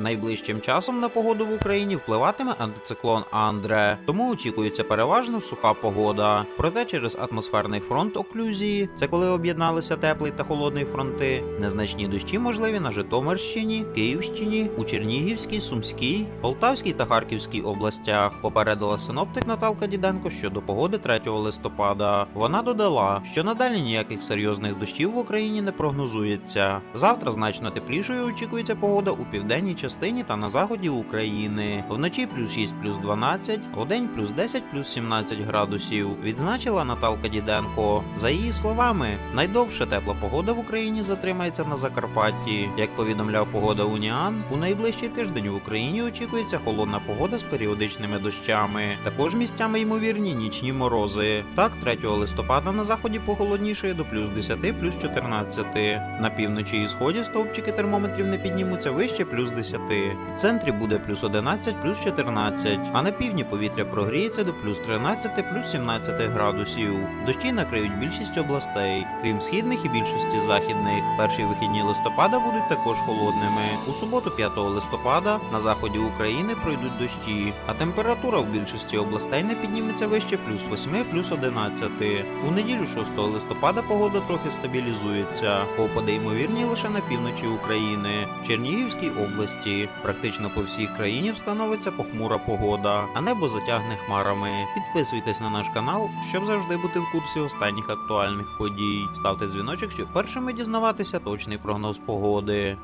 Найближчим часом на погоду в Україні впливатиме антициклон Андре, тому очікується переважно суха погода. Проте через атмосферний фронт оклюзії, це коли об'єдналися теплий та холодний фронти, незначні дощі можливі на Житомирщині, Київщині, у Чернігівській, Сумській, Полтавській та Харківській областях. Попередила синоптик Наталка Діденко щодо погоди 3 листопада. Вона додала, що надалі ніяких серйозних дощів в Україні не прогнозується. Завтра значно теплішою очікується погода у південній частині та на заході України. Вночі плюс 6 плюс 12, вдень плюс 10 плюс 17 градусів. Відзначила Наталка Діденко. За її словами, найдовша тепла погода в Україні затримається на Закарпатті. Як повідомляв погода Уніан, у найближчий тиждень в Україні очікується холодна погода з періодичними дощами. Також місцями ймовірні нічні морози. Так, 3 листопада на заході похолоднішає до плюс 10, плюс 14. На півночі і сході стовпчики термометрів не піднімуться вище плюс 10. В центрі буде плюс 11, плюс 14, а на півдні повітря прогріється до плюс 13, плюс 17 градусів. Дощі накриють більшість областей, крім східних і більшості західних. Перші вихідні листопада будуть також холодними. У суботу, 5 листопада, на заході України пройдуть дощі, а температура в більшості областей не підніметься вище плюс 8, плюс 11. У неділю 6 листопада погода трохи стабілізується. Опади ймовірні лише на півночі України, в Чернігівській області. Практично по всій країні встановиться похмура погода, а небо затягне хмарами. Підписуйтесь на наш канал, щоб завжди бути в курсі останніх актуальних подій. Ставте дзвіночок, щоб першими дізнаватися точний прогноз погоди.